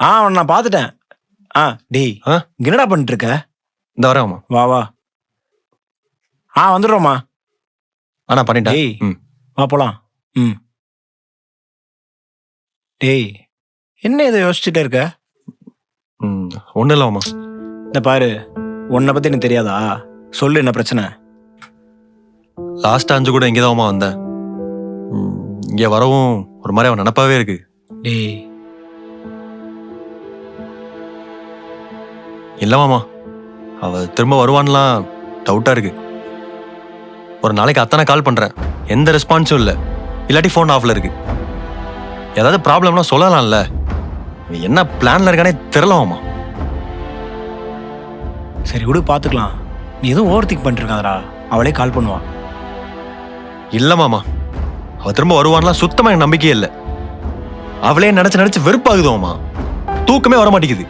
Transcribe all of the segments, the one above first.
ஆ அவனை நான் பார்த்துட்டேன். ஆ டேய் ஆ? என்னடா பண்ணிட்டு இருக்க இந்த வரேன் வா வா. ஆ வந்துடுறோம்மா. ஆனா பண்ணிட்டேன். டேய் ம். வா போலாம். ம். டேய் என்ன இதை யோசிச்சுட்டே இருக்க? ம் ஒன்றும் இல்லை மாமா இந்த பாரு உன்னை பத்தி எனக்கு தெரியாதா? சொல்லு என்ன பிரச்சனை? லாஸ்ட் அஞ்சு கூட இங்கே தான் மாமா வந்தேன் இங்க வரவும் ஒரு மாதிரி அவன் நினப்பாவே இருக்கு. டேய் இல்லை மாமா அவ திரும்ப வருவான்லாம் டவுட்டா இருக்கு. ஒரு நாளைக்கு அத்தனை கால் பண்றேன். எந்த ரெஸ்பான்ஸும் இல்லை. இல்லாட்டி ஃபோன் ஆஃப்ல இருக்கு. ஏதாவது ப்ராப்ளம்னா சொல்லலாம்ல. என்ன பிளான்ல இருக்கானே தெரியல மாமா. சரி விடு பார்த்துக்கலாம் நீ எதுவும் ஓவர் திங்க் பண்ணிருக்காதடா. அவளே கால் பண்ணுவா. இல்ல மாமா. அவ திரும்ப வருவான்லாம் சுத்தமா எனக்கு நம்பிக்கையே இல்லை. அவளே நினைச்சு நினைச்சு வெறுப்பாகுது மாமா. தூக்கமே வர மாட்டேங்குது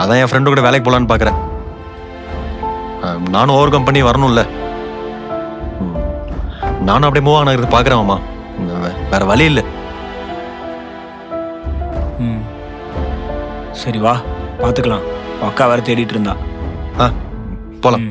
அதான் என் ஃப்ரெண்டு கூட வேலைக்கு போகலான்னு பார்க்குறேன் நானும் ஓவர் கம் பண்ணி வரணும்ல. நானும் அப்படியே மூவ் ஆனது பார்க்குறேன் மாமா. வேற வழி இல்லை. ம். சரி வா பார்த்துக்கலாம் அக்கா வேற தேடிட்டு இருந்தா. ஆ போகலாம்